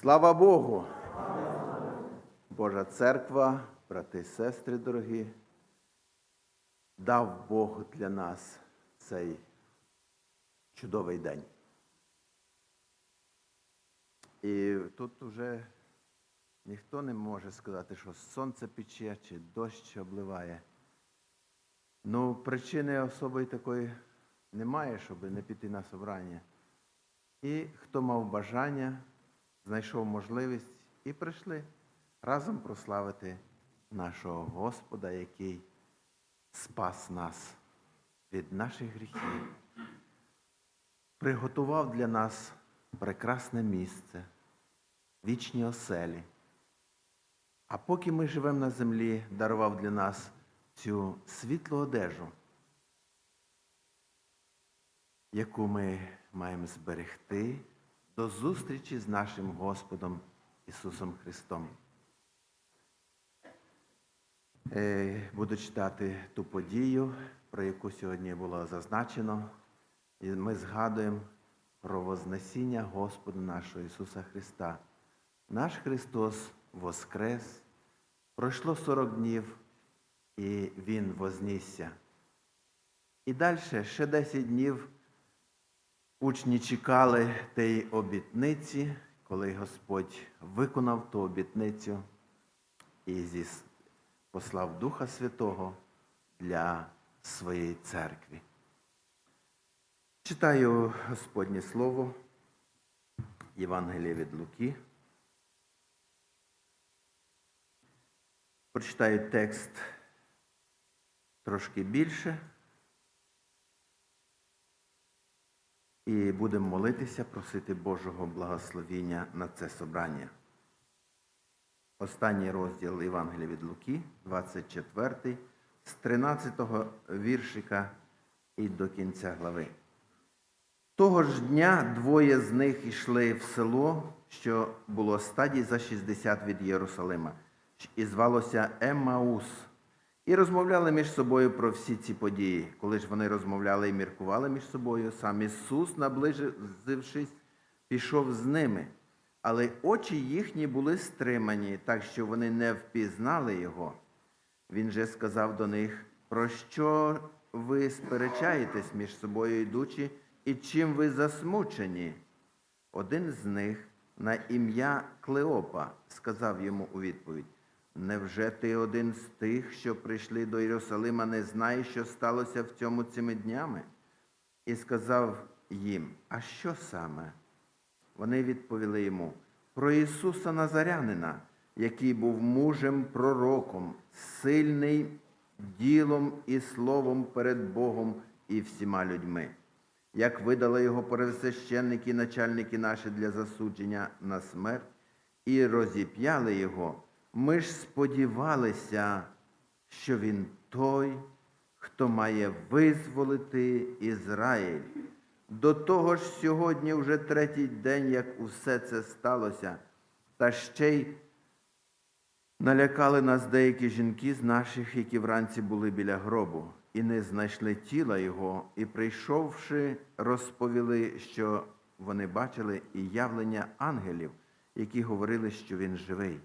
Слава Богу! Божа церква, брати і сестри дорогі, дав Бог для нас цей чудовий день. І тут вже ніхто не може сказати, що сонце пече чи дощ обливає. Ну, причини особої такої немає, щоб не піти на собрання. І хто мав бажання, знайшов можливість і прийшли разом прославити нашого Господа, який спас нас від наших гріхів, приготував для нас прекрасне місце, вічні оселі. А поки ми живемо на землі, дарував для нас цю світлу одежу, яку ми маємо зберегти до зустрічі з нашим Господом Ісусом Христом. Е, Буду читати ту подію, про яку сьогодні було зазначено. І ми згадуємо про Вознесіння Господа нашого Ісуса Христа. Наш Христос воскрес, пройшло 40 днів, і Він вознісся. І далі ще 10 днів учні чекали тієї обітниці, коли Господь виконав ту обітницю і послав Духа Святого для своєї церкви. Читаю Господнє Слово, Євангеліє від Луки. Прочитаю текст трошки більше. І будемо молитися, просити Божого благословіння на це собрання. Останній розділ Євангелія від Луки, 24, з 13 віршика і до кінця глави. Того ж дня двоє з них йшли в село, що було стадій за 60 від Єрусалима, і звалося Емаус. І розмовляли між собою про всі ці події. Коли ж вони розмовляли і міркували між собою, сам Ісус, наблизившись, пішов з ними. Але очі їхні були стримані, так що вони не впізнали Його. Він же сказав до них, про що ви сперечаєтесь між собою йдучи, і чим ви засмучені? Один з них на ім'я Клеопа сказав йому у відповідь: Невже ти один з тих, що прийшли до Єрусалима, не знаєш, що сталося в цьому цими днями? І сказав їм, а що саме? Вони відповіли йому про Ісуса Назарянина, який був мужем пророком, сильний ділом і словом перед Богом і всіма людьми. Як видали його первосвященники і начальники наші для засудження на смерть, і розіп'яли його, ми ж сподівалися, що він той, хто має визволити Ізраїль. До того ж, сьогодні вже третій день, як усе це сталося, та ще й налякали нас деякі жінки з наших, які вранці були біля гробу, і не знайшли тіла його, і, прийшовши, розповіли, що вони бачили і явлення ангелів, які говорили, що він живий.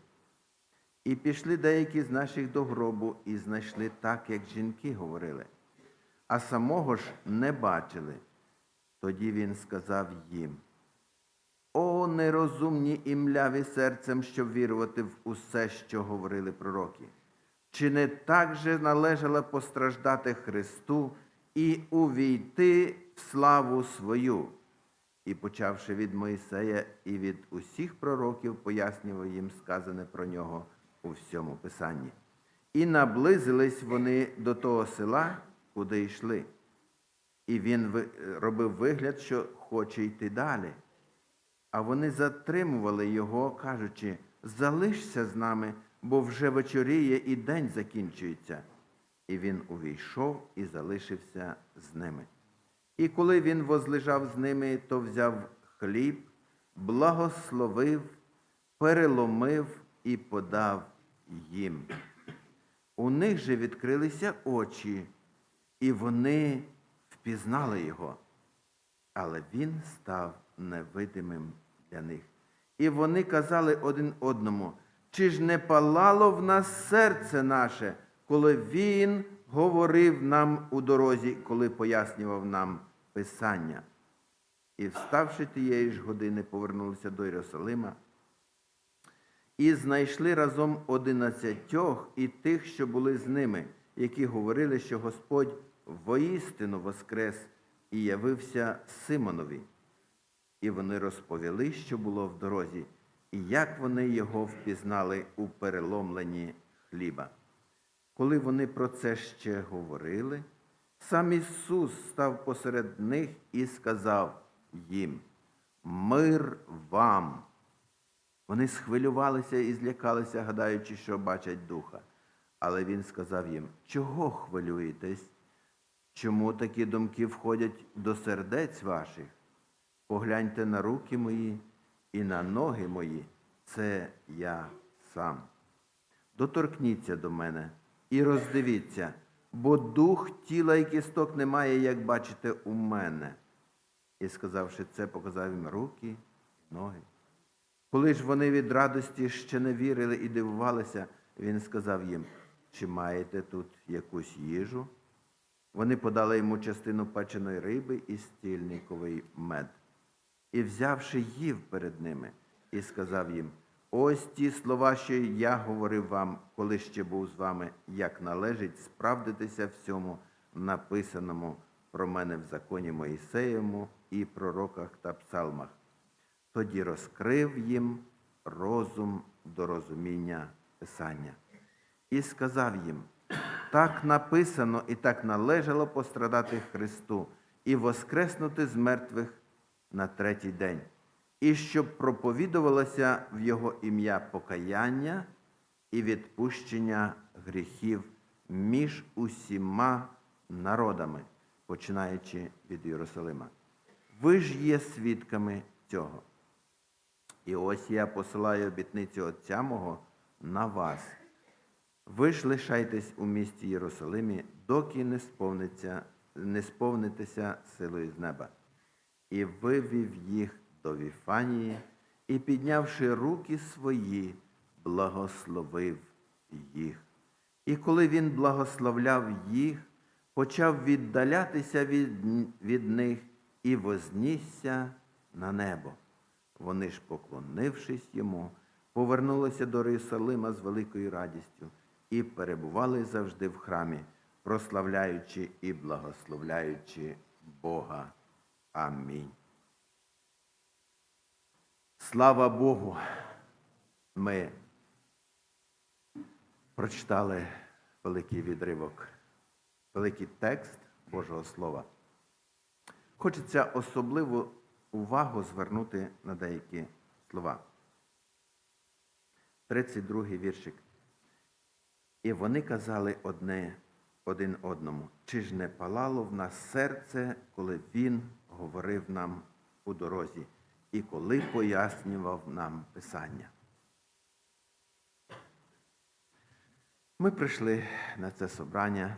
І пішли деякі з наших до гробу і знайшли так, як жінки говорили, а самого ж не бачили. Тоді він сказав їм: О, нерозумні і мляві серцем, щоб вірувати в усе, що говорили пророки. Чи не так же належало постраждати Христу і увійти в славу свою? І, почавши від Моїсея і від усіх пророків, пояснював їм сказане про нього у всьому Писанні. І наблизились вони до того села, куди йшли. І він робив вигляд, що хоче йти далі. А вони затримували його, кажучи, залишся з нами, бо вже вечоріє і день закінчується. І він увійшов і залишився з ними. І коли він возлежав з ними, то взяв хліб, благословив, переломив і подав їм. У них же відкрилися очі, і вони впізнали його, але він став невидимим для них. І вони казали один одному, чи ж не палало в нас серце наше, коли він говорив нам у дорозі, коли пояснював нам Писання. І, вставши тієї ж години, повернулися до Єрусалима і знайшли разом одинадцятьох і тих, що були з ними, які говорили, що Господь воістину воскрес і явився Симонові. І вони розповіли, що було в дорозі, і як вони його впізнали у переломленні хліба. Коли вони про це ще говорили, сам Ісус став посеред них і сказав їм: Мир вам! Вони схвилювалися і злякалися, гадаючи, що бачать духа. Але він сказав їм: Чого хвилюєтесь? Чому такі думки входять до сердець ваших? Погляньте на руки мої і на ноги мої, це я сам. Доторкніться до мене і роздивіться, бо дух тіла і кісток немає, як бачите, у мене. І сказавши це, показав їм руки, ноги. Коли ж вони від радості ще не вірили і дивувалися, він сказав їм, чи маєте тут якусь їжу? Вони подали йому частину печеної риби і стільниковий мед. І, взявши, їв перед ними, і сказав їм: Ось ті слова, що я говорив вам, коли ще був з вами, як належить справдитися всьому написаному про мене в законі Моїсеєвому і пророках та псалмах. Тоді розкрив їм розум до розуміння Писання. І сказав їм, так написано і так належало пострадати Христу і воскреснути з мертвих на третій день, і щоб проповідувалося в Його ім'я покаяння і відпущення гріхів між усіма народами, починаючи від Єрусалима. Ви ж є свідками цього. І ось я посилаю обітницю Отця мого на вас. Ви ж лишайтесь у місті Єрусалимі, доки не сповниться, не сповнитеся силою з неба. І вивів їх до Віфанії, і, піднявши руки свої, благословив їх. І коли він благословляв їх, почав віддалятися від, від них і вознісся на небо. Вони ж, поклонившись йому, повернулися до Єрусалима з великою радістю і перебували завжди в храмі, прославляючи і благословляючи Бога. Амінь. Слава Богу! Ми прочитали великий відривок, великий текст Божого Слова. Хочеться особливу увагу звернути на деякі слова. 32 віршик. І вони казали одне один одному, чи ж не палало в нас серце, коли він говорив нам у дорозі, і коли пояснював нам Писання. Ми прийшли на це собрання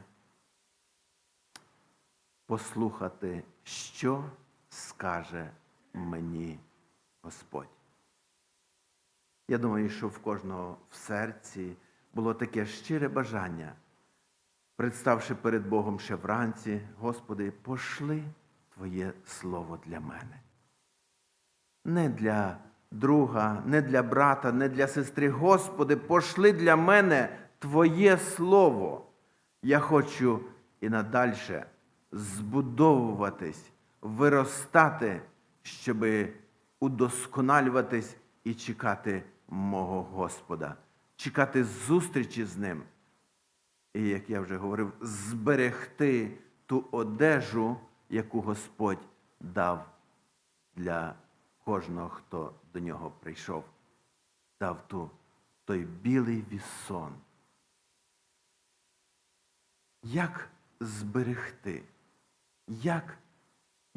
послухати, що скаже мені Господь. Я думаю, що в кожного в серці було таке щире бажання, представши перед Богом ще вранці, Господи, пошли Твоє Слово для мене. Не для друга, не для брата, не для сестри. Господи, пошли для мене Твоє Слово. Я хочу і надальше збудовуватись, виростати, щоби удосконалюватись і чекати мого Господа, чекати зустрічі з ним. І, як я вже говорив, зберегти ту одежу, яку Господь дав для кожного, хто до нього прийшов, дав ту, той білий вісон. Як зберегти? Як,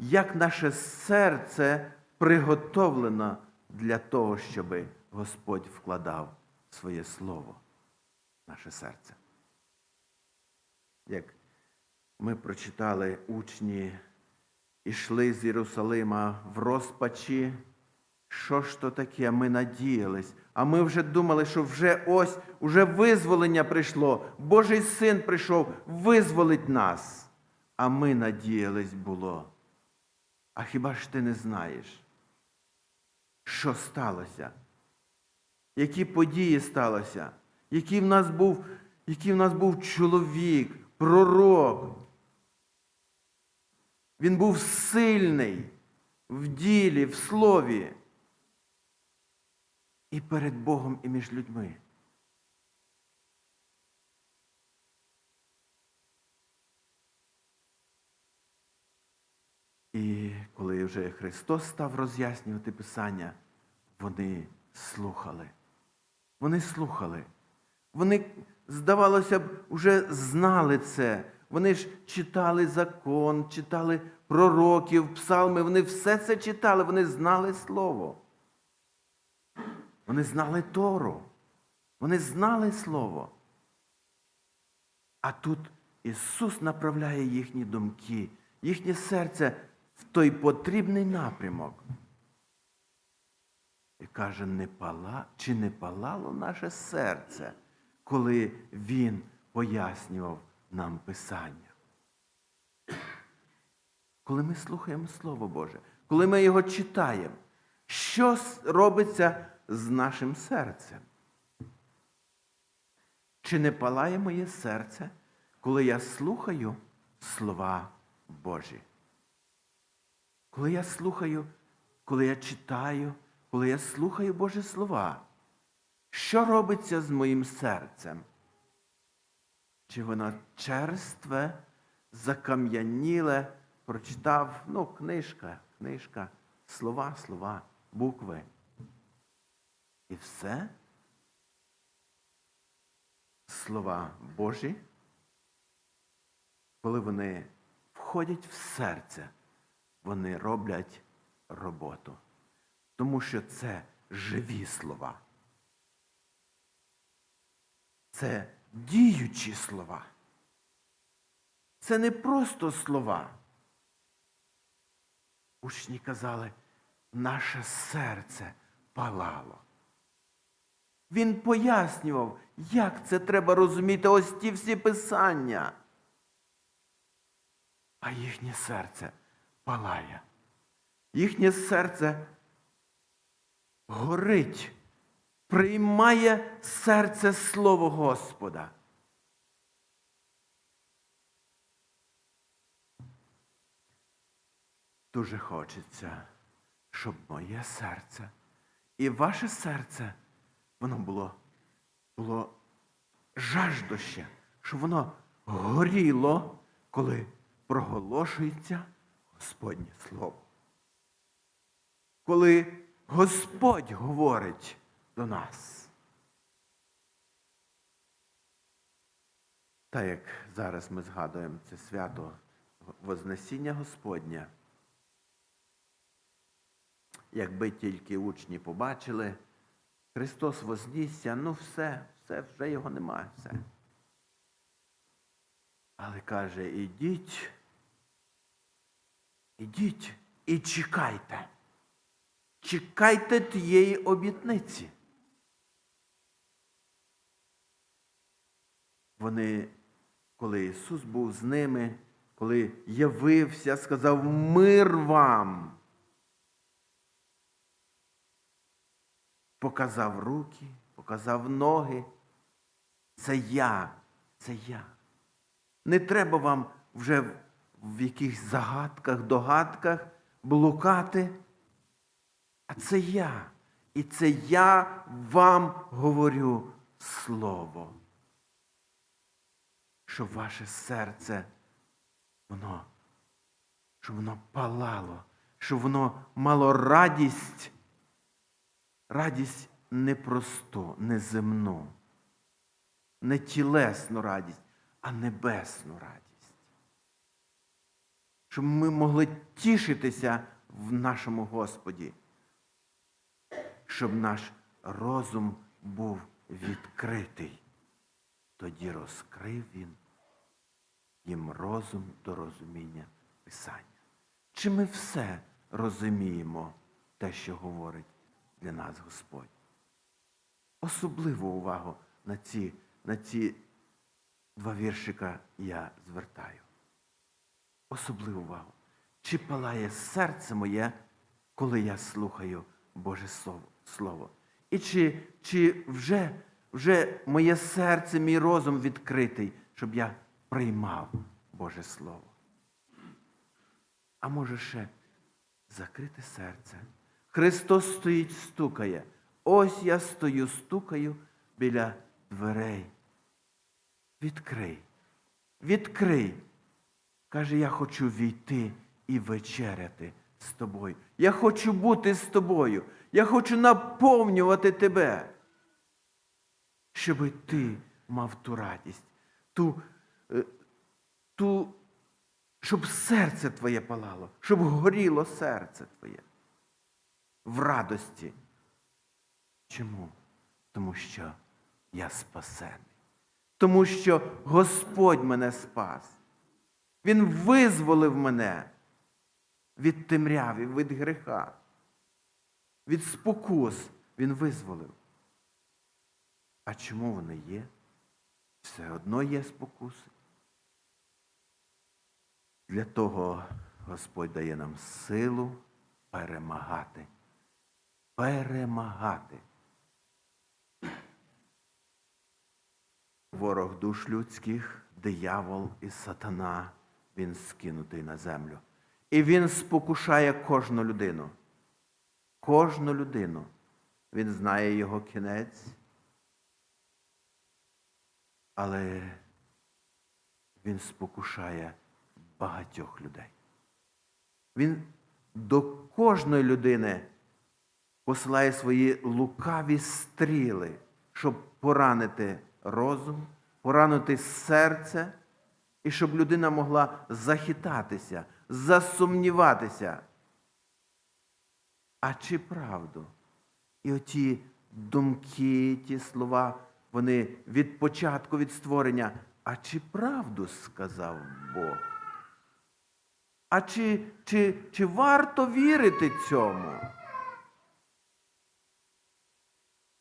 як наше серце приготовлено для того, щоб Господь вкладав своє слово в наше серце? Як ми прочитали учні, ішли з Єрусалима в розпачі, що ж то таке? Ми надіялись, а ми вже думали, що вже ось, уже визволення прийшло. Божий син прийшов, визволить нас. А ми надіялись було. А хіба ж ти не знаєш, що сталося? Які події сталося? Який в нас був, який в нас був чоловік, пророк? Він був сильний в ділі, в слові. І перед Богом, і між людьми. І коли вже Христос став роз'яснювати Писання, вони слухали. Вони слухали. Вони, здавалося б, вже знали це. Вони ж читали закон, читали пророків, псалми, вони все це читали, вони знали Слово. Вони знали Тору. Вони знали Слово. А тут Ісус направляє їхні думки, їхнє серце в той потрібний напрямок. І каже, не пала, чи не палало наше серце, коли Він пояснював нам Писання. Коли ми слухаємо Слово Боже, коли ми його читаємо, що робиться з нашим серцем? Чи не палає моє серце, коли я слухаю слова Божі? Коли я слухаю, коли я читаю, коли я слухаю Божі слова, що робиться з моїм серцем? Чи воно черстве, закам'яніле, прочитав, ну, книжка, книжка, слова, слова, букви. І все? Слова Божі, коли вони входять в серце, вони роблять роботу. Тому що це живі слова. Це діючі слова. Це не просто слова. Учні казали, наше серце палало. Він пояснював, як це треба розуміти ось ті всі писання. А їхнє серце палає. Їхнє серце горить, приймає серце Слово Господа. Дуже хочеться, щоб моє серце і ваше серце, воно було, було жаждуще, щоб воно горіло, коли проголошується Господнє Слово. Коли Господь говорить до нас. Так як зараз ми згадуємо це свято Вознесіння Господня. Якби тільки учні побачили, Христос вознісся, ну все, все, вже його немає, все. Але каже, ідіть, ідіть і чекайте. Чекайте тієї обітниці. Вони, коли Ісус був з ними, коли явився, сказав мир вам. Показав руки, показав ноги. Це я, це я. Не треба вам вже в- якихось загадках, догадках блукати. А це я. І це я вам говорю слово. Щоб ваше серце, воно, щоб воно палало, щоб воно мало радість, радість не просту, не земну, не тілесну радість, а небесну радість. Щоб ми могли тішитися в нашому Господі щоб наш розум був відкритий. Тоді розкрив він їм розум до розуміння Писання. Чи ми все розуміємо те, що говорить для нас Господь. Особливу увагу на ці, на ці два віршика я звертаю. Особливу увагу. Чи палає серце моє, коли я слухаю Боже Слово? І чи, чи вже, вже моє серце, мій розум відкритий, щоб я приймав Боже Слово? А може ще закрите серце. Христос стоїть, стукає. Ось я стою, стукаю біля дверей. Відкрий, відкрий. Каже, я хочу війти і вечеряти з тобою. Я хочу бути з тобою. Я хочу наповнювати тебе, щоб ти мав ту радість, ту, е, ту, щоб серце твоє палало, щоб горіло серце твоє в радості. Чому? Тому що я спасений. Тому що Господь мене спас. Він визволив мене від темряви, від гріха, від спокус. Він визволив. А чому вони є? Все одно є спокуси. Для того Господь дає нам силу перемагати. Перемагати. Ворог душ людських, диявол і сатана, він скинутий на землю. І він спокушає кожну людину. Кожну людину. Він знає його кінець. Але він спокушає багатьох людей. Він до кожної людини посилає свої лукаві стріли, щоб поранити розум, поранити серце, і щоб людина могла захитатися, засумніватися. А чи правду? І оті думки, ті слова, вони від початку, від створення, а чи правду сказав Бог? А чи, чи, чи варто вірити цьому?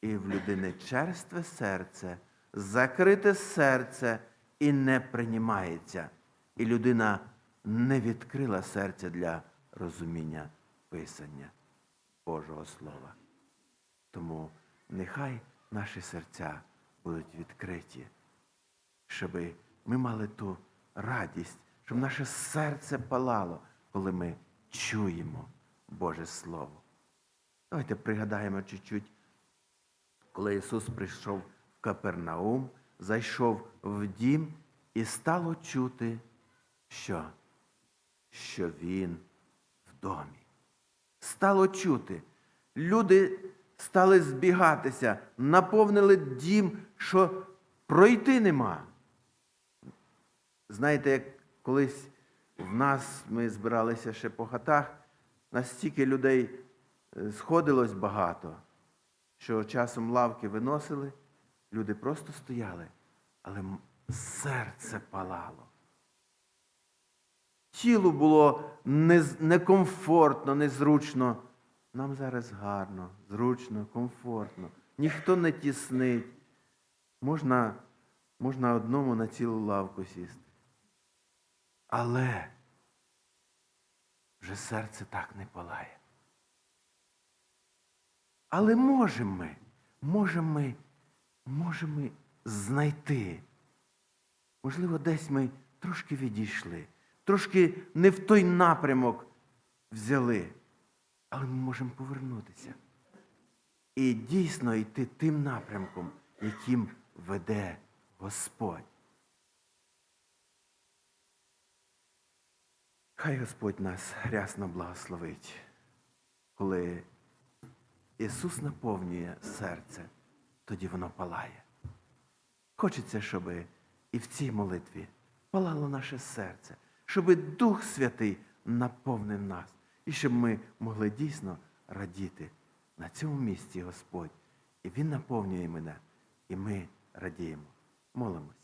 І в людини черстве серце, закрите серце і не приймається. І людина не відкрила серце для розуміння Писання Божого Слова. Тому нехай наші серця будуть відкриті, щоб ми мали ту радість, щоб наше серце палало, коли ми чуємо Боже Слово. Давайте пригадаємо чуть-чуть, коли Ісус прийшов в Капернаум, зайшов в дім і стало чути, що, що Він в домі. Стало чути. Люди стали збігатися, наповнили дім, що пройти нема. Знаєте, як колись в нас ми збиралися ще по хатах, настільки людей е, сходилось багато, що часом лавки виносили, люди просто стояли, але серце палало. Тілу було некомфортно, незручно. Нам зараз гарно, зручно, комфортно. Ніхто не тіснить. Можна, можна одному на цілу лавку сісти. Але вже серце так не палає. Але можемо ми, можемо ми, можемо знайти. Можливо, десь ми трошки відійшли, трошки не в той напрямок взяли, але ми можемо повернутися. І дійсно йти тим напрямком, яким веде Господь. Хай Господь нас рясно благословить, коли Ісус наповнює серце, тоді воно палає. Хочеться, щоб і в цій молитві палало наше серце, щоб Дух Святий наповнив нас, і щоб ми могли дійсно радіти на цьому місці Господь. І Він наповнює мене, і ми радіємо. Молимось.